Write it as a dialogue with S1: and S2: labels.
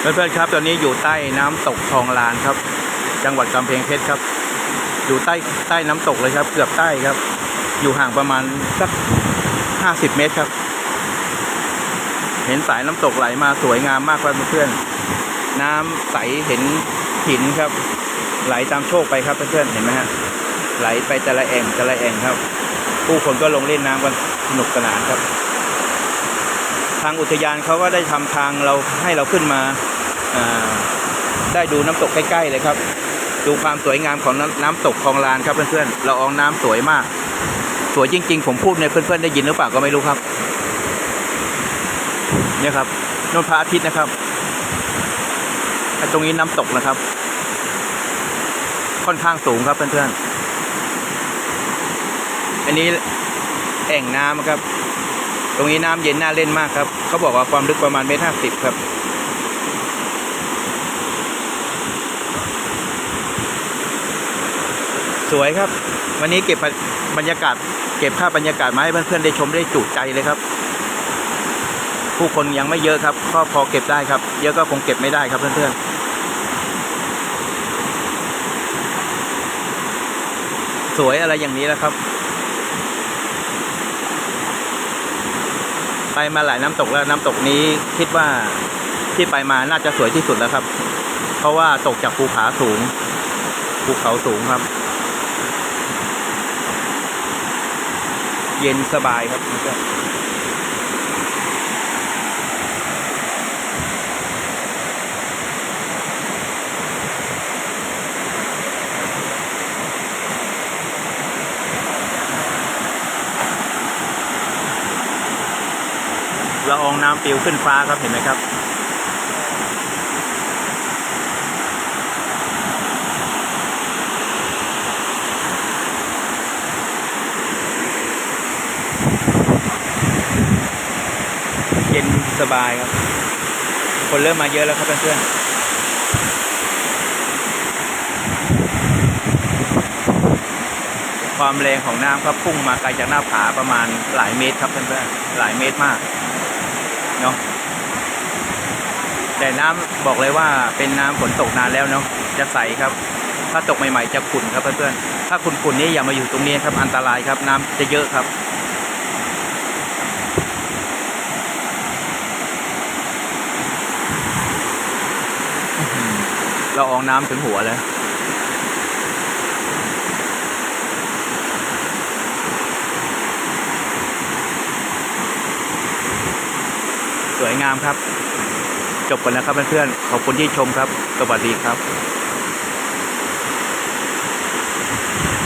S1: เพื่อนๆครับ ตอนนี้อยู่ใต้น้ำตกคลองลานครับ จังหวัดกำแพงเพชรครับ อยู่ใต้ใต้น้ำตกเลยครับ เกือบใต้ครับ อยู่ห่างประมาณสักห้าสิบเมตรครับ เห็นสายน้ำตกไหลมาสวยงามมากครับเพื่อนๆน้ำใสเห็นหินครับ ไหลตามโชคไปครับเพื่อนๆเห็นไหมฮะไหลไปแต่ละแอ่งแต่ละแอ่งครับ ผู้คนก็ลงเล่นน้ำกันสนุกสนานครับ ทางอุทยานเขาก็ได้ทำทางเราให้เราขึ้นมาได้ดูน้ำตกใกล้ๆเลยครับ ดูความสวยงามของน้ำน้ำตกคลองลานครับเพื่อนๆเราอองน้ำสวยมาก สวยจริง ๆ ผมพูดเนี่ยเพื่อนๆได้ยินหรือเปล่าก็ไม่รู้ครับเนี่ยครับนนพระอาทิตย์นะครับและตรงนี้น้ำตกนะครับ ค่อนข้างสูงครับเพื่อนๆอันนี้แอ่งน้ำครับ ตรงนี้น้ำเย็นน่าเล่นมากครับ เขาบอกว่าความลึกประมาณเมตรห้าสิบครับ สวยครับ วันนี้เก็บบรรยากาศ เก็บภาพบรรยากาศมาให้เพื่อนๆได้ชมได้จุใจเลยครับ ผู้คนยังไม่เยอะครับก็พอเก็บได้ครับ เยอะก็คงเก็บไม่ได้ครับเพื่อนๆสวยอะไรอย่างนี้แล้วครับ ไปมาหลายน้ำตกแล้วน้ำตกนี้คิดว่าที่ไปมาน่าจะสวยที่สุดแล้วครับ เพราะว่าตกจากภูผาสูงภูเขาสูงครับ เย็นสบายครับ ละอองน้ำปลิวขึ้นฟ้าครับเห็นไหมครับ เย็นสบายครับ คนเริ่มมาเยอะแล้วครับเพื่อนๆความแรงของน้ำครับพุ่งมาไกลจากหน้าผาประมาณหลายเมตรครับเพื่อนๆหลายเมตรมาก เนาะแต่น้ำบอกเลยว่าเป็นน้ำฝนตกนานแล้วเนาะจะใสครับ ถ้าตกใหม่ๆจะขุ่นครับเพื่อนๆถ้าขุ่นๆนี่อย่ามาอยู่ตรงนี้ครับอันตรายครับน้ำจะเยอะครับเราอองน้ำถึงหัวเลย สวยงามครับ จบกันแล้วครับเพื่อนๆขอบคุณที่ชมครับ สวัสดีครับ